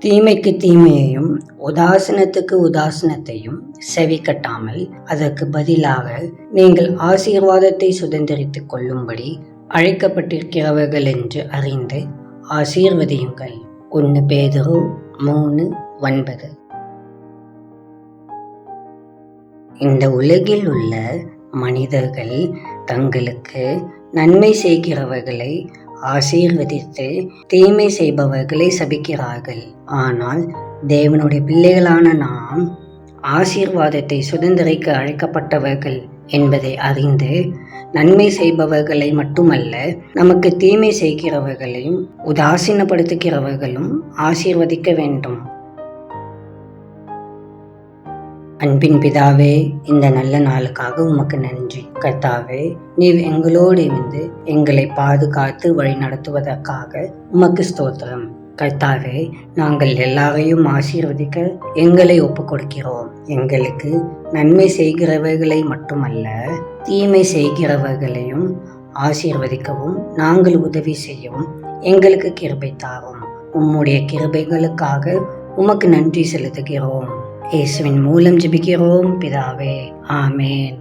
தீமைக்கு தீமையையும் உதாசனத்துக்கு உதாசனத்தையும் செவி கட்டாமல் அதற்கு பதிலாக நீங்கள் ஆசீர்வாதத்தை சுதந்திரித்துக் கொள்ளும்படி அழைக்கப்பட்டிருக்கிறவர்கள் என்று அறிந்து ஆசீர்வதியுங்கள். ஒன்று பேதரு மூணு ஒன்பது. இந்த உலகில் உள்ள மனிதர்கள் தங்களுக்கு நன்மை செய்கிறவர்களை ஆசீர்வதித்து தீமை செய்பவர்களை சபிக்கிறார்கள். ஆனால் தேவனுடைய பிள்ளைகளான நாம் ஆசீர்வாதத்தை சுதந்திரிக்க அழைக்கப்பட்டவர்கள் என்பதை அறிந்து நன்மை செய்பவர்களை மட்டுமல்ல நமக்கு தீமை செய்கிறவர்களையும் உதாசீனப்படுத்துகிறவர்களும் ஆசீர்வதிக்க வேண்டும். அன்பின் பிதாவே இந்த நல்ல நாளுக்காக உமக்கு நன்றி. கர்த்தாவே நீர் எங்களோடு இருந்து எங்களை பாதுகாத்து வழி நடத்துவதற்காக உமக்கு ஸ்தோத்திரம். கர்த்தாவே நாங்கள் எல்லாரையும் ஆசீர்வதிக்க எங்களை ஒப்பு கொடுக்கிறோம் எங்களுக்கு நன்மை செய்கிறவர்களை மட்டுமல்ல தீமை செய்கிறவர்களையும் ஆசீர்வதிக்கவும் நாங்கள் உதவி செய்யவும் எங்களுக்கு கிருபை தாரும். உம்முடைய கிருபைகளுக்காக உமக்கு நன்றி செலுத்துகிறோம். യേശുവിൻ മൂലം ജപിക്കവും പിതാവേ ആമേൻ